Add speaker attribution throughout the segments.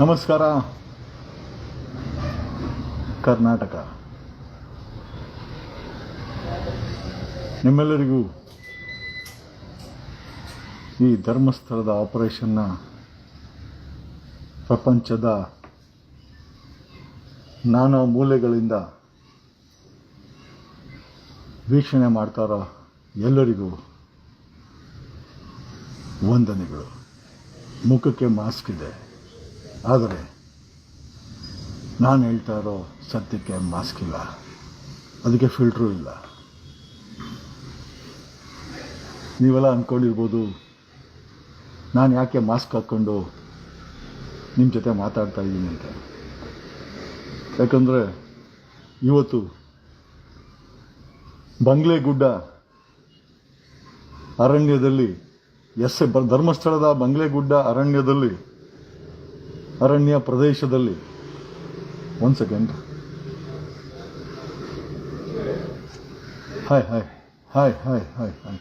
Speaker 1: ನಮಸ್ಕಾರ. ಕರ್ನಾಟಕ. ನಿಮ್ಮೆಲ್ಲರಿಗೂ ಈ ಧರ್ಮಸ್ಥಳದ ಆಪರೇಷನ್ನ ಪ್ರಪಂಚದ ನಾನಾ ಮೂಲೆಗಳಿಂದ ವೀಕ್ಷಣೆ ಮಾಡ್ತಾರೋ ಎಲ್ಲರಿಗೂ ವಂದನೆಗಳು. ಮುಖಕ್ಕೆ ಮಾಸ್ಕ್ ಇದೆ. ಆದರೆ ನಾನು ಹೇಳ್ತಾ ಇರೋ ಸತ್ಯಕ್ಕೆ ಮಾಸ್ಕ್ ಇಲ್ಲ. ಅದಕ್ಕೆ ಫಿಲ್ಟ್ರು ಇಲ್ಲ. ನೀವೆಲ್ಲ ಅಂದ್ಕೊಂಡಿರ್ಬೋದು, ನಾನು ಯಾಕೆ ಮಾಸ್ಕ್ ಹಾಕ್ಕೊಂಡು ನಿಮ್ಮ ಜೊತೆ ಮಾತಾಡ್ತಾ ಇದ್ದೀನಿ ಅಂತ. ಯಾಕಂದರೆ ಇವತ್ತು ಬಂಗ್ಲೆ ಗುಡ್ಡ ಅರಣ್ಯದಲ್ಲಿ ಎಸ್ ಧರ್ಮಸ್ಥಳದ ಬಂಗ್ಲೆಗುಡ್ಡ ಅರಣ್ಯದಲ್ಲಿ ಅರಣ್ಯ ಪ್ರದೇಶದಲ್ಲಿ. ಒಂದು second hi hi hi hi hi hi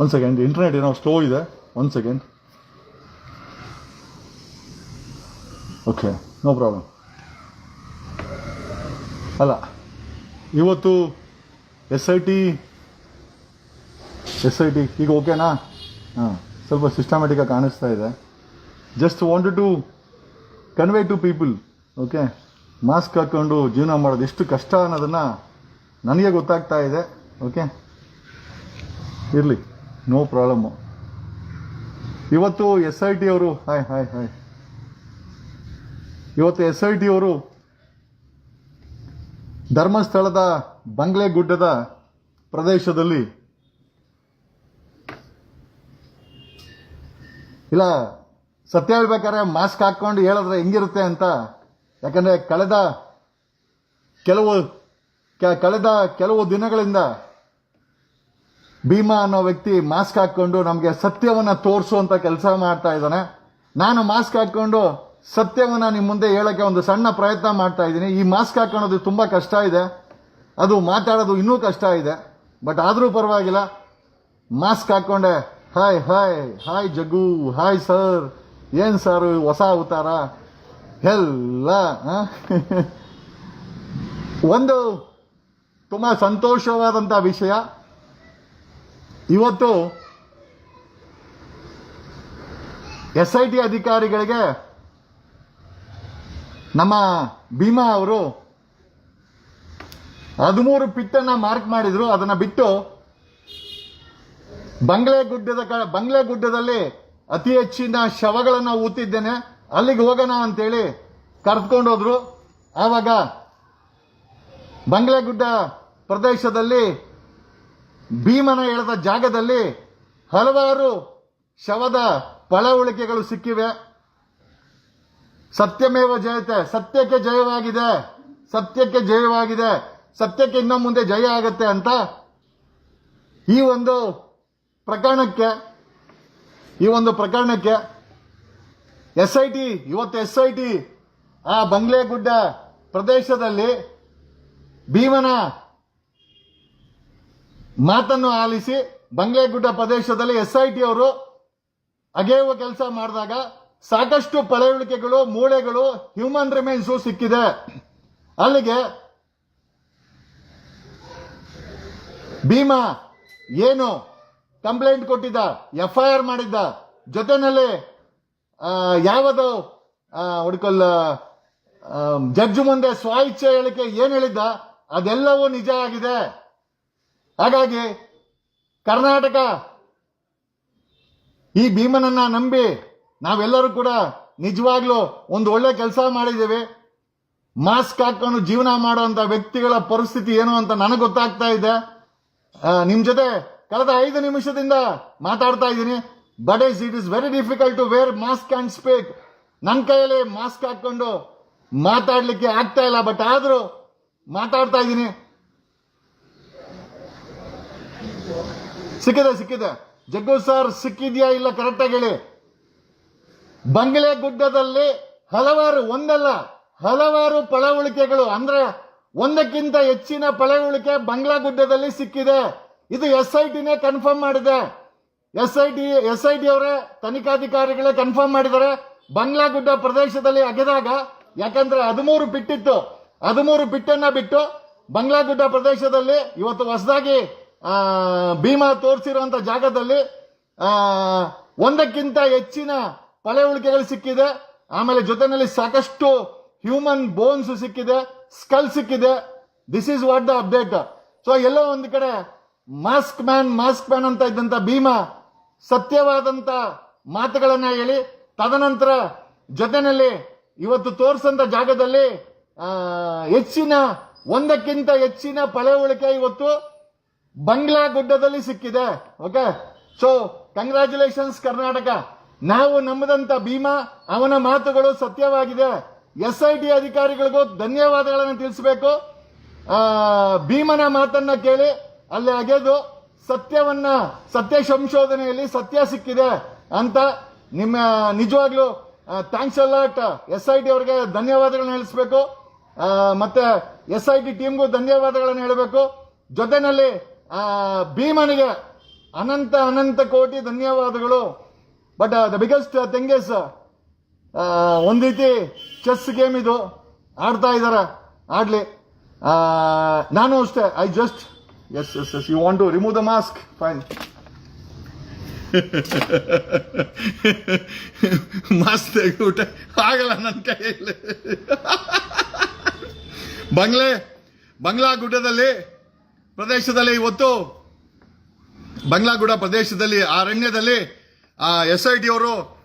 Speaker 1: ಒಂದು ಸೆಕೆಂಡ್ ಇಂಟರ್ನೆಟ್ ಏನೋ ಸ್ಲೋ ಇದೆ. ಒಂದು ಸೆಕೆಂಡ್ ಓಕೆ ನೋ ಪ್ರಾಬ್ಲಮ್ ಅಲ್ಲ, ಇವತ್ತು S I T S I T ಈಗ ಓಕೆನಾ ಹಾಂ, ಸ್ವಲ್ಪ ಸಿಸ್ಟಮ್ಯಾಟಿಕಾಗಿ ಕಾಣಿಸ್ತಾ ಇದೆ. Just wanted to convey to people okay mask ಹಾಕ್ಕೊಂಡು ಜೀವನ ಮಾಡೋದು ಎಷ್ಟು ಕಷ್ಟ ಅನ್ನೋದನ್ನು ನನಗೆ ಗೊತ್ತಾಗ್ತಾ ಇದೆ ಓಕೆ ಇರಲಿ ನೋ ಪ್ರಾಬ್ಲಮ್ಮು ಇವತ್ತು ಎಸ್ ಐ ಟಿ ಅವರು ಹಾಯ್ ಹಾಯ್ ಹಾಯ್ ಇವತ್ತು ಎಸ್ ಐ ಟಿ ಅವರು ಧರ್ಮಸ್ಥಳದ ಬಂಗ್ಲೆಗುಡ್ಡದ ಪ್ರದೇಶದಲ್ಲಿ, ಇಲ್ಲ ಸತ್ಯ ಹೇಳ್ಬೇಕಾದ್ರೆ ಮಾಸ್ಕ್ ಹಾಕ್ಕೊಂಡು ಹೇಳಿದ್ರೆ ಹೆಂಗಿರುತ್ತೆ ಅಂತ? ಯಾಕಂದರೆ ಕಳೆದ ಕೆಲವು ಕಳೆದ ಕೆಲವು ದಿನಗಳಿಂದ ಭೀಮಾ ಅನ್ನೋ ವ್ಯಕ್ತಿ ಮಾಸ್ಕ್ ಹಾಕ್ಕೊಂಡು ನಮಗೆ ಸತ್ಯವನ್ನು ತೋರಿಸುವಂಥ ಕೆಲಸ ಮಾಡ್ತಾ ಇದ್ದಾನೆ. ನಾನು ಮಾಸ್ಕ್ ಹಾಕ್ಕೊಂಡು ಸತ್ಯವನ್ನ ನಿಮ್ಮ ಮುಂದೆ ಹೇಳಕ್ಕೆ ಒಂದು ಸಣ್ಣ ಪ್ರಯತ್ನ ಮಾಡ್ತಾ ಇದ್ದೀನಿ. ಈ ಮಾಸ್ಕ್ ಹಾಕೊಳ್ಳೋದು ತುಂಬ ಕಷ್ಟ ಇದೆ. ಅದು ಮಾತಾಡೋದು ಇನ್ನೂ ಕಷ್ಟ ಇದೆ. ಬಟ್ ಆದರೂ ಪರವಾಗಿಲ್ಲ mask ಹಾಕ್ಕೊಂಡೆ hi hi hi Jaggu, hi sir. ಏನ್ ಸರ್, ಹೊಸ ಅವತಾರ? ಎಲ್ಲ? ಒಂದು ತುಂಬ ಸಂತೋಷವಾದಂಥ ವಿಷಯ. ಇವತ್ತು ಎಸ್ ಐ ಟಿ ಅಧಿಕಾರಿಗಳಿಗೆ ನಮ್ಮ ಭೀಮಾ ಅವರು ಹದಿಮೂರು ಪಿಟ್ಟನ್ನ ಮಾರ್ಕ್ ಮಾಡಿದ್ರು. ಅದನ್ನ ಬಿಟ್ಟು ಬಂಗ್ಲೆ ಗುಡ್ಡದ ಕ ಬಂಗ್ಲೆಗುಡ್ಡದಲ್ಲಿ ಅತಿ ಹೆಚ್ಚಿನ ಶವಗಳನ್ನು ಊತಿದ್ದೇನೆ. ಅಲ್ಲಿಗೆ ಹೋಗೋಣ ಅಂತೇಳಿ ಕರೆದುಕೊಂಡೋದ್ರು ಆವಾಗ ಬಂಗ್ಲೆಗುಡ್ಡ ಪ್ರದೇಶದಲ್ಲಿ ಭೀಮನ ಎಳೆದ ಜಾಗದಲ್ಲಿ ಹಲವಾರು ಶವದ ಪಳವಳಿಕೆಗಳು ಸಿಕ್ಕಿವೆ. ಸತ್ಯಮೇವ ಜಯತೆ, ಸತ್ಯಕ್ಕೆ ಜಯವಾಗಿದೆ ಸತ್ಯಕ್ಕೆ ಜಯವಾಗಿದೆ, ಸತ್ಯಕ್ಕೆ ಇನ್ನು ಮುಂದೆ ಜಯ ಆಗತ್ತೆ ಅಂತ ಈ ಒಂದು ಪ್ರಕರಣಕ್ಕೆ ಈ ಒಂದು ಪ್ರಕರಣಕ್ಕೆ ಎಸ್ ಐ ಟಿ ಇವತ್ತು ಎಸ್ ಐ ಟಿ ಆ ಬಂಗ್ಲೆಗುಡ್ಡ ಪ್ರದೇಶದಲ್ಲಿ ಭೀಮನ ಮಾತನ್ನು ಆಲಿಸಿ ಬಂಗ್ಲೆಗುಡ್ಡ ಪ್ರದೇಶದಲ್ಲಿ ಎಸ್ ಐ ಟಿ ಅವರು ಅಗೆಯುವ ಕೆಲಸ ಮಾಡಿದಾಗ ಸಾಕಷ್ಟು ಪಳೆಯುಳಿಕೆಗಳು, ಮೂಳೆಗಳು ಹ್ಯೂಮನ್ ರಿಮೈನ್ಸು ಸಿಕ್ಕಿದೆ. ಅಲ್ಲಿಗೆ ಭೀಮಾ ಏನು ಕಂಪ್ಲೇಂಟ್ ಕೊಟ್ಟಿದ್ದ ಎಫ್ ಐ ಆರ್ ಮಾಡಿದ್ದ. ಜೊತೆನಲ್ಲಿ ಯಾವುದು ಹುಡ್ಕೊಲ್ಲ ಜಡ್ಜ್ ಮುಂದೆ ಸ್ವ ಇಚ್ಛೆ ಹೇಳಿಕೆ ಏನು ಹೇಳಿದ್ದ, ಅದೆಲ್ಲವೂ ನಿಜ ಆಗಿದೆ. ಹಾಗಾಗಿ, ಕರ್ನಾಟಕ, ಈ ಭೀಮನನ್ನ ನಂಬಿ ನಾವೆಲ್ಲರೂ ಕೂಡ ನಿಜವಾಗ್ಲೂ ಒಂದು ಒಳ್ಳೆ ಕೆಲಸ ಮಾಡಿದ್ದೇವೆ. ಮಾಸ್ಕ್ ಹಾಕೊಂಡು ಜೀವನ ಮಾಡುವಂಥ ವ್ಯಕ್ತಿಗಳ ಪರಿಸ್ಥಿತಿ ಏನು ಅಂತ ನನಗೆ ಗೊತ್ತಾಗ್ತಾ ಇದೆ. ನಿಮ್ಮ ನಿಮ್ ಜೊತೆ ಕಳೆದ ಐದು ನಿಮಿಷದಿಂದ ಮಾತಾಡ್ತಾ ಇದ್ದೀನಿ. But is it is very difficult to wear mask and speak ನನ್ನ ಕೈಯಲ್ಲಿ ಮಾಸ್ಕ್ ಹಾಕ್ಕೊಂಡು ಮಾತಾಡಲಿಕ್ಕೆ ಆಗ್ತಾ ಇಲ್ಲ ಬಟ್ ಆದರೂ ಮಾತಾಡ್ತಾ ಇದ್ದೀನಿ. ಸಿಕ್ಕಿದೆ ಸಿಕ್ಕಿದೆ. ಜಗ್ಗು ಸರ್ ಸಿಕ್ಕಿದ್ಯಾ ಇಲ್ಲ ಕರೆಕ್ಟಾಗಿ ಹೇಳಿ. ಬಂಗ್ಲೆ ಗುಡ್ಡದಲ್ಲಿ ಹಲವಾರು, ಒಂದಲ್ಲ, ಹಲವಾರು ಪಳವಳಿಕೆಗಳು ಅಂದ್ರೆ ಒಂದಕ್ಕಿಂತ ಹೆಚ್ಚಿನ ಪಳವಳಿಕೆ ಬಂಗ್ಲಾ ಗುಡ್ಡದಲ್ಲಿ ಸಿಕ್ಕಿದೆ. ಇದು ಎಸ್ ಐ ಟಿನೇ ಕನ್ಫರ್ಮ್ ಮಾಡಿದೆ. S I T S I T ಅವರೇ ತನಿಖಾಧಿಕಾರಿಗಳೇ ಕನ್ಫರ್ಮ್ ಮಾಡಿದ್ದಾರೆ. ಬಂಗ್ಲಾಗುಡ್ಡ ಪ್ರದೇಶದಲ್ಲಿ ಅಗೆದಾಗ, ಯಾಕಂದ್ರೆ ಹದಿಮೂರು ಬಿಟ್ಟಿತ್ತು. ಹದಿಮೂರು ಬಿಟ್ಟನ್ನ ಬಿಟ್ಟು ಬಂಗ್ಲಾಗುಡ್ಡ ಪ್ರದೇಶದಲ್ಲಿ ಇವತ್ತು ಹೊಸದಾಗಿ ಭೀಮಾ ತೋರಿಸಿರುವಂತ ಜಾಗದಲ್ಲಿ ಒಂದಕ್ಕಿಂತ ಹೆಚ್ಚಿನ ಪಳೆಯುಳಿಕೆಗಳು ಸಿಕ್ಕಿದೆ. ಆಮೇಲೆ ಜೊತೆನಲ್ಲಿ ಸಾಕಷ್ಟು ಹ್ಯೂಮನ್ ಬೋನ್ಸ್ ಸಿಕ್ಕಿದೆ ಸ್ಕಲ್ ಸಿಕ್ಕಿದೆ. This is what the update so ಎಲ್ಲೋ ಒಂದು ಕಡೆ ಮಾಸ್ಕ್ ಮ್ಯಾನ್ ಮಾಸ್ಕ್ ಮ್ಯಾನ್ ಅಂತ ಇದ್ದಂತ ಭೀಮ ಸತ್ಯವಾದಂತ ಮಾತುಗಳನ್ನು ಹೇಳಿ, ತದನಂತರ ಜೊತೆನಲ್ಲಿ ಇವತ್ತು ತೋರಿಸಂತ ಜಾಗದಲ್ಲಿ ಹೆಚ್ಚಿನ, ಒಂದಕ್ಕಿಂತ ಹೆಚ್ಚಿನ ಪಳೆಯುಳಿಕೆ ಇವತ್ತು ಬಂಗ್ಲಾ ಗುಡ್ಡದಲ್ಲಿ ಸಿಕ್ಕಿದೆ. Okay so congratulations Karnataka. ನಾವು ನಂಬದಂತ ಭೀಮಾ, ಅವನ ಮಾತುಗಳು ಸತ್ಯವಾಗಿದೆ. ಎಸ್ ಐ ಟಿ ಅಧಿಕಾರಿಗಳಿಗೂ ಧನ್ಯವಾದಗಳನ್ನು ತಿಳಿಸಬೇಕು. ಭೀಮನ ಮಾತನ್ನ ಕೇಳಿ ಅಲ್ಲಿ ಅಗೆದು ಸತ್ಯವನ್ನ ಸತ್ಯ ಸಂಶೋಧನೆಯಲ್ಲಿ ಸತ್ಯ ಸಿಕ್ಕಿದೆ ಅಂತ ನಿಮ್ಮ ನಿಜವಾಗ್ಲೂ thanks a lot S I T ಅವರಿಗೆ ಧನ್ಯವಾದಗಳನ್ನ ಹೇಳಿಸ್ಬೇಕು. ಮತ್ತೆ ಎಸ್ ಐ ಟಿ ಟೀಮ್ಗೂ ಧನ್ಯವಾದಗಳನ್ನು ಹೇಳಬೇಕು. ಜೊತೆನಲ್ಲಿ ಆ, ಭೀಮನಿಗೆ ಅನಂತ ಅನಂತ ಕೋಟಿ ಧನ್ಯವಾದಗಳು. But the biggest thing is ಒಂದ್ ರೀತಿ ಚೆಸ್ ಗೇಮ್ ಇದು ಆಡ್ತಾ ಇದ್ದಾರೆ ಆಡಲಿ. ನಾನು ಅಷ್ಟೇ I just yes yes yes You want to remove the mask? Fine. ಮಸ್ತ್ ಊಟ ಆಗಲ್ಲ ನನ್ನ ಕೈಯಲ್ಲಿ ಬಂಗ್ಲೆ ಬಂಗ್ಲಾ ಗುಡ್ಡದಲ್ಲಿ ಪ್ರದೇಶದಲ್ಲಿ ಇವತ್ತು ಬಂಗ್ಲಾಗುಡ ಪ್ರದೇಶದಲ್ಲಿ, ಅರಣ್ಯದಲ್ಲಿ ಎಸ್ ಐ ಟಿ ಅವರು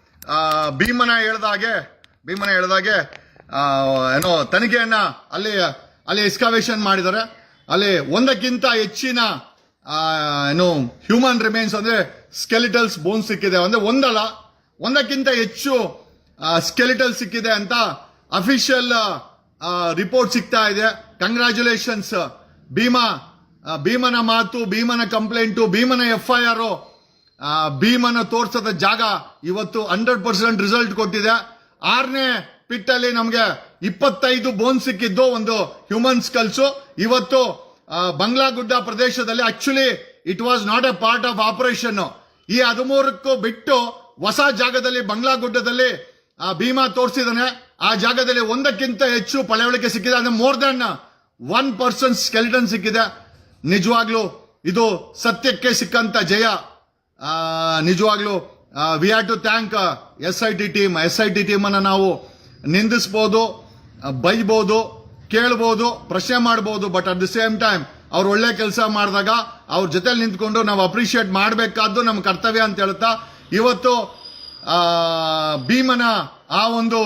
Speaker 1: ಭೀಮನ ಹೇಳ್ದಾಗೆ ಭೀಮನ ಹೇಳ್ದಾಗೆ ಏನೋ ತನಿಖೆಯನ್ನ ಅಲ್ಲಿ ಅಲ್ಲಿ ಎಸ್ಕಾವೇಶನ್ ಮಾಡಿದ್ದಾರೆ ಅಲ್ಲಿ ಒಂದಕ್ಕಿಂತ ಹೆಚ್ಚಿನ ಏನು ಹ್ಯೂಮನ್ ರಿಮೈನ್ಸ್ ಅಂದ್ರೆ ಸ್ಕೆಲಿಟಲ್ಸ್ ಬೋನ್ ಸಿಕ್ಕಿದೆ. ಅಂದ್ರೆ ಒಂದಲ್ಲ, ಒಂದಕ್ಕಿಂತ ಹೆಚ್ಚು ಸ್ಕೆಲಿಟಲ್ ಸಿಕ್ಕಿದೆ ಅಂತ ಅಫಿಷಿಯಲ್ ರಿಪೋರ್ಟ್ ಸಿಗ್ತಾ ಇದೆ. ಕಂಗ್ರ್ಯಾಚುಲೇಷನ್ಸ್ ಭೀಮಾ ಭೀಮನ ಮಾತು, ಭೀಮನ ಕಂಪ್ಲೇಂಟು ಭೀಮನ ಎಫ್ ಐ ಆರು ಭೀಮನ ತೋರ್ಸದ ಜಾಗ ಇವತ್ತು ಹಂಡ್ರೆಡ್ ಪರ್ಸೆಂಟ್ ರಿಸಲ್ಟ್ ಕೊಟ್ಟಿದೆ. ಆರನೇ ಪಿಟ್ ಅಲ್ಲಿ ನಮಗೆ ಇಪ್ಪತ್ತೈದು ಬೋನ್ ಸಿಕ್ಕಿದ್ದು ಒಂದು ಹ್ಯೂಮನ್ ಸ್ಕಲ್ಸು ಇವತ್ತು ಬಂಗ್ಲಾ ಗುಡ್ಡ ಪ್ರದೇಶದಲ್ಲಿ actually it was not a part of operation ಈ ಹದಿಮೂರಕ್ಕೂ ಬಿಟ್ಟು ಹೊಸ ಜಾಗದಲ್ಲಿ ಬಂಗ್ಲಾಗುಡ್ಡದಲ್ಲಿ, ಆ, ಭೀಮಾ ತೋರಿಸಿದಾನೆ. ಆ ಜಾಗದಲ್ಲಿ ಒಂದಕ್ಕಿಂತ ಹೆಚ್ಚು ಪಳೆವಳಿಕೆ ಸಿಕ್ಕಿದೆ. ಅಂದ್ರೆ more than one person skeleton ಸಿಕ್ಕಿದೆ. ನಿಜವಾಗ್ಲೂ ಇದು ಸತ್ಯಕ್ಕೆ ಸಿಕ್ಕಂತ ಜಯ. ನಿಜವಾಗ್ಲೂ we have to thank S I T team S I T team ಅನ್ನ ನಾವು ನಿಂದಿಸ್ಬೋದು. ಆ, ಕೇಳಬಹುದು ಪ್ರಶ್ನೆ ಮಾಡ್ಬೋದು but at the same time ಅವ್ರು ಒಳ್ಳೆ ಕೆಲಸ ಮಾಡಿದಾಗ ಅವ್ರ ಜೊತೆಲಿ ನಿಂತ್ಕೊಂಡು ನಾವು ಅಪ್ರಿಷಿಯೇಟ್ ಮಾಡಬೇಕಾದ್ದು ನಮ್ಮ ಕರ್ತವ್ಯ ಅಂತ ಹೇಳ್ತಾ ಇವತ್ತು ಭೀಮನ ಆ ಒಂದು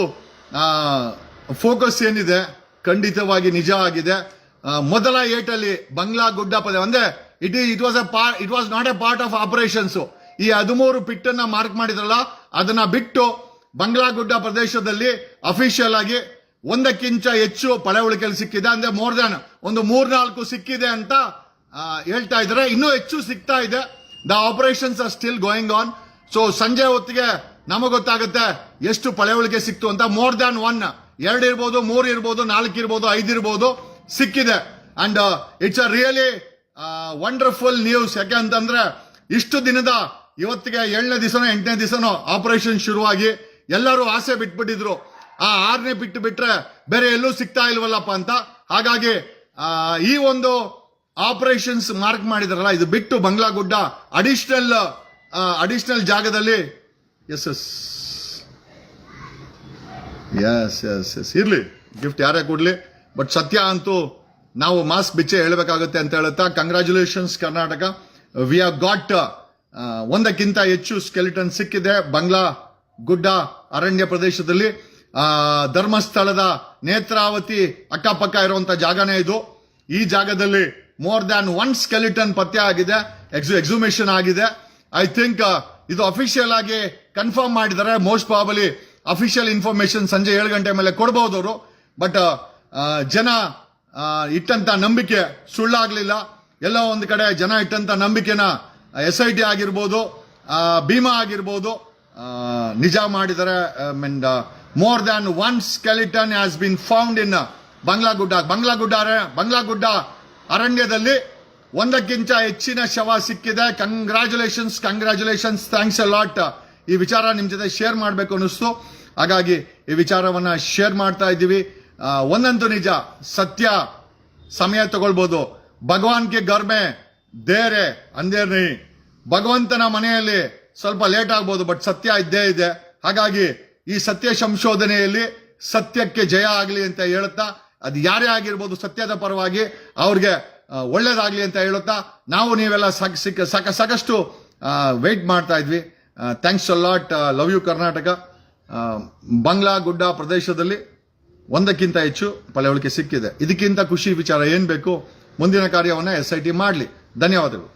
Speaker 1: ಫೋಕಸ್ ಏನಿದೆ ಖಂಡಿತವಾಗಿ ನಿಜ ಆಗಿದೆ. ಮೊದಲ ಏಟಲ್ಲಿ ಬಂಗ್ಲಾ ಗುಡ್ಡ ಪದ ಅಂದ್ರೆ it it was a part it was not a part of operations ಈ ಹದಿಮೂರು ಪಿಟ್ಟನ್ನ ಮಾರ್ಕ್ ಮಾಡಿದ್ರಲ್ಲ ಅದನ್ನ ಬಿಟ್ಟು ಬಂಗ್ಲಾ ಗುಡ್ಡ ಪ್ರದೇಶದಲ್ಲಿ ಅಫಿಷಿಯಲ್ ಆಗಿ ಒಂದಕ್ಕಿಂತ ಹೆಚ್ಚು ಪಳವಳಿಕೆಯಲ್ಲಿ ಸಿಕ್ಕಿದೆ ಅಂದ್ರೆ ಮೋರ್ ದನ್ ಒಂದು ಮೂರ್ನಾಲ್ಕು ಸಿಕ್ಕಿದೆ ಅಂತ ಹೇಳ್ತಾ ಇದ್ದಾರೆ. ಇನ್ನೂ ಹೆಚ್ಚು ಸಿಗ್ತಾ ಇದೆ. The operations are still going on so ಸಂಜೆ ಹೊತ್ತಿಗೆ ನಮಗೆ ಗೊತ್ತಾಗುತ್ತೆ ಎಷ್ಟು ಪಳವಳಿಕೆ ಸಿಕ್ತು ಅಂತ. ಮೋರ್ ದ್ಯಾನ್ ಒನ್ ಎರಡು ಇರ್ಬೋದು, ಮೂರು ಇರ್ಬೋದು, ನಾಲ್ಕು ಇರ್ಬೋದು, ಐದು ಇರ್ಬೋದು ಸಿಕ್ಕಿದೆ. And it's a really wonderful news ಯಾಕೆ ಅಂತಂದ್ರೆ ಇಷ್ಟು ದಿನದ ಇವತ್ತಿಗೆ ಏಳನೇ ದಿವಸನೋ ಎಂಟನೇ ದಿವಸನೋ ಆಪರೇಷನ್ ಶುರುವಾಗಿ ಎಲ್ಲರೂ ಆಸೆ ಬಿಟ್ಬಿಟ್ಟಿದ್ರು. ಆ ಆರನೇ ಬಿಟ್ಟು ಬಿಟ್ರೆ ಬೇರೆ ಎಲ್ಲೂ ಸಿಗ್ತಾ ಇಲ್ವಲ್ಲಪ್ಪ ಅಂತ. ಹಾಗಾಗಿ ಈ ಒಂದು ಆಪರೇಷನ್ಸ್ ಮಾರ್ಕ್ ಮಾಡಿದಾರಲ್ಲ, ಇದು ಬಿಟ್ಟು ಬಂಗ್ಲಾ ಗುಡ್ಡ ಅಡಿಷನಲ್ ಅಡಿಷನಲ್ ಜಾಗದಲ್ಲಿ. Yes yes yes yes yes ಇರ್ಲಿ ಗಿಫ್ಟ್ ಯಾರೇ ಕೊಡ್ಲಿ. ಬಟ್ ಸತ್ಯ ಅಂತೂ ನಾವು ಮಾಸ್ಕ್ ಬಿಚ್ಚೆ ಹೇಳಬೇಕಾಗುತ್ತೆ ಅಂತ ಹೇಳುತ್ತಾ congratulations Karnataka. We are got ಒಂದಕ್ಕಿಂತ ಹೆಚ್ಚು ಸ್ಕೆಲಿಟನ್ ಸಿಕ್ಕಿದೆ, ಬಂಗ್ಲಾ ಗುಡ್ಡ ಅರಣ್ಯ ಪ್ರದೇಶದಲ್ಲಿ. ಧರ್ಮಸ್ಥಳದ ನೇತ್ರಾವತಿ ಅಕ್ಕಪಕ್ಕ ಇರುವಂತ ಜಾಗನೇ ಇದು. ಈ ಜಾಗದಲ್ಲಿ ಮೋರ್ ದ್ಯಾನ್ ಒನ್ ಸ್ಕೆಲಿಟನ್ ಪತ್ತೆ ಆಗಿದೆ ಎಕ್ಸು ಎಕ್ಸುಮೇಷನ್ ಆಗಿದೆ. ಐ ಥಿಂಕ್ ಇದು ಅಫಿಷಿಯಲ್ ಆಗಿ ಕನ್ಫರ್ಮ್ ಮಾಡಿದ್ದಾರೆ. ಮೋಸ್ಟ್ ಪ್ರಾಬಲಿ ಅಫಿಷಿಯಲ್ ಇನ್ಫಾರ್ಮೇಶನ್ ಸಂಜೆ ಏಳು ಗಂಟೆ ಮೇಲೆ ಕೊಡಬಹುದು ಅವರು. ಬಟ್ ಜನ ಇಟ್ಟಂತ ನಂಬಿಕೆ ಸುಳ್ಳಾಗ್ಲಿಲ್ಲ. ಎಲ್ಲ ಒಂದು ಕಡೆ ಜನ ಇಟ್ಟಂತ ನಂಬಿಕೆನ ಎಸ್ ಐ ಟಿ ಆಗಿರ್ಬೋದು ಭೀಮಾ ಆಗಿರ್ಬೋದು ನಿಜ ಮಾಡಿದ್ದಾರೆ. Mean more than one skeleton has been found in Banglagudda Banglagudda Banglagudda ಅರಣ್ಯದಲ್ಲಿ ಒಂದಕ್ಕಿಂತ ಹೆಚ್ಚಿನ ಶವ ಸಿಕ್ಕಿದೆ. Congratulations congratulations thanks a lot ಈ ವಿಚಾರ ನಿಮ್ಮ ಜೊತೆ ಶೇರ್ ಮಾಡಬೇಕು ಅನಿಸ್ತು ಹಾಗಾಗಿ ಈ ವಿಚಾರವನ್ನು ಶೇರ್ ಮಾಡ್ತಾ ಇದ್ದೀವಿ. ಒಂದಂತೂ ನಿಜ, ಸತ್ಯ ಸಮಯ ತಗೊಳ್ಬೋದು. ಭಗವಾನ್ಗೆ ಗರ್ಮೆ ದೇರೆ ಅಂದೇರ್ನಿ ಭಗವಂತನ ಮನೆಯಲ್ಲಿ ಸ್ವಲ್ಪ ಲೇಟ್ ಆಗ್ಬೋದು ಬಟ್ ಸತ್ಯ ಇದ್ದೇ ಇದೆ. ಹಾಗಾಗಿ ಈ ಸತ್ಯ ಸಂಶೋಧನೆಯಲ್ಲಿ ಸತ್ಯಕ್ಕೆ ಜಯ ಆಗಲಿ ಅಂತ ಹೇಳುತ್ತಾ, ಅದು ಯಾರೇ ಆಗಿರ್ಬೋದು ಸತ್ಯದ ಪರವಾಗಿ ಅವ್ರಿಗೆ ಒಳ್ಳೇದಾಗಲಿ ಅಂತ ಹೇಳುತ್ತಾ, ನಾವು ನೀವೆಲ್ಲ ಸಾಕ್ ಸಿಕ್ಕ ಸಾಕ, ಸಾಕಷ್ಟು ವೆಯ್ಟ್ ಮಾಡ್ತಾ ಇದ್ವಿ. Thanks lot love you Karnataka. Bangla ಗುಡ್ಡ ಪ್ರದೇಶದಲ್ಲಿ ಒಂದಕ್ಕಿಂತ ಹೆಚ್ಚು ಪಳೆವಳಿಕೆ ಸಿಕ್ಕಿದೆ. ಇದಕ್ಕಿಂತ ಖುಷಿ ವಿಚಾರ ಏನು ಬೇಕು? ಮುಂದಿನ ಕಾರ್ಯವನ್ನು ಎಸ್ ಐ ಟಿ ಮಾಡಲಿ. ಧನ್ಯವಾದಗಳು.